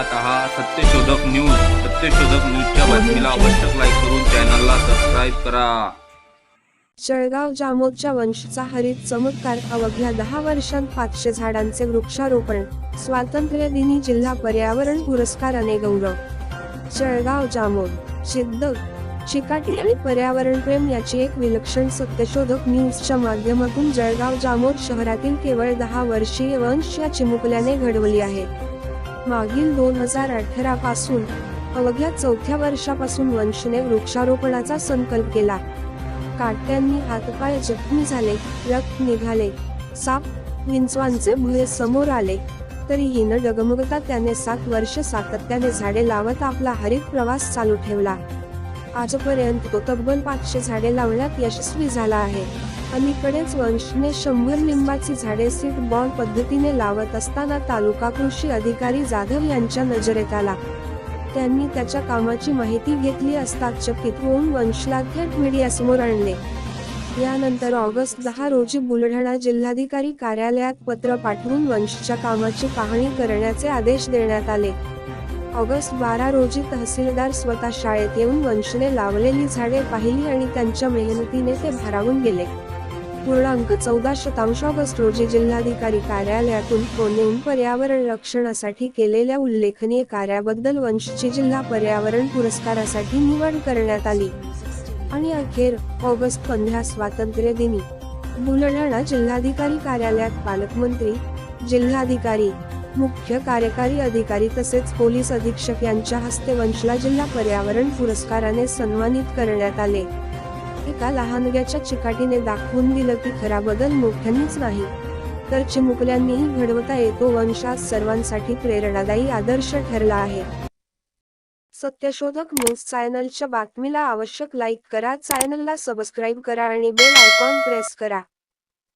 पाहत आहात. सत्यशोधक न्यूज. सत्यशोधक न्यूजच्या बातमीला आवश्यक लाईक करून चॅनलला सबस्क्राईब करा. जळगाव जामोदच्या वंशचा हरित चमत्कार अवघ्या दहा वर्षांत पाचशे झाडांचे वृक्षारोपण. स्वातंत्र्य दिनी जिल्हा पर्यावरण पुरस्काराने गौरव. जळगाव जामोद. जिद्द चिकाटी आणि पर्यावरण प्रेम याची एक विलक्षण सत्यशोधक न्यूजच्या माध्यमातून जळगाव जामोद शहरातील केवळ दहा वर्षीय वंश या चिमुकल्याने घडवली आहे. मागील दोन हजार अठरा पासून अवघ्या चौथ्या वर्षापासून वंशने वृक्षारोपणाचा संकल्प केला. काट्यांनी हातपाय जखमी झाले रक्त निघाले. साप विंचवांचे भुये समोर आले. तरीही न डगमगता त्याने सात वर्ष सातत्याने झाडे लावत आपला हरित प्रवास चालू ठेवला. आजपर्यंत तो तब्बल पाचशे झाडे लावण्यात यशस्वी झाला आहे. अलीकडेच वंशने शंभर लिंबाची झाडे सीट बॉल पद्धतीने लावत असताना तालुका कृषी अधिकारी जाधव यांच्या नजरेत आला. त्यांनी त्याच्या कामाची माहिती घेतली असता चकित होऊन वंशला थेट मीडियासमोर आणले. यानंतर ऑगस्ट दहा रोजी बुलढाणा जिल्हाधिकारी कार्यालयात पत्र पाठवून वंशच्या कामाची पाहणी करण्याचे आदेश देण्यात आले. ऑगस्ट बारा रोजी तहसीलदार स्वतः शाळेत येऊन वंशने लावलेली झाडे पाहिली आणि त्यांच्या मेहनतीने ते भारावून गेले. पूर्णांक चौदा शतांश ऑगस्ट रोजी जिल्हाधिकारी कार्यालयातून फोन येऊन पर्यावरण रक्षणासाठी केलेल्या उल्लेखनीय कार्याबद्दल वंशची जिल्हा पर्यावरण पुरस्कारासाठी निवड करण्यात आली. आणि अखेर ऑगस्ट पंधरा स्वातंत्र्य दिनी. बुलढाणा जिल्हाधिकारी कार्यालयात पालकमंत्री जिल्हाधिकारी मुख्य कार्यकारी अधिकारी तसेच पोलीस अधीक्षक यांच्या हस्ते वंशला जिल्हा पर्यावरण पुरस्काराने सन्मानित करण्यात आले. एका लहानग्याच्या चिकाटीने दाखवून दिलं की खरा बदल मोठ्यांनीच नाही. तर चिमुकल्यांनीही घडवता येतो वंशात सर्वांसाठी प्रेरणादायी आदर्श ठरला आहे. सत्यशोधक न्यूज चॅनलच्या बातमीला आवश्यक लाईक करा. चॅनलला सबस्क्राईब करा आणि बेल आयकॉन प्रेस करा.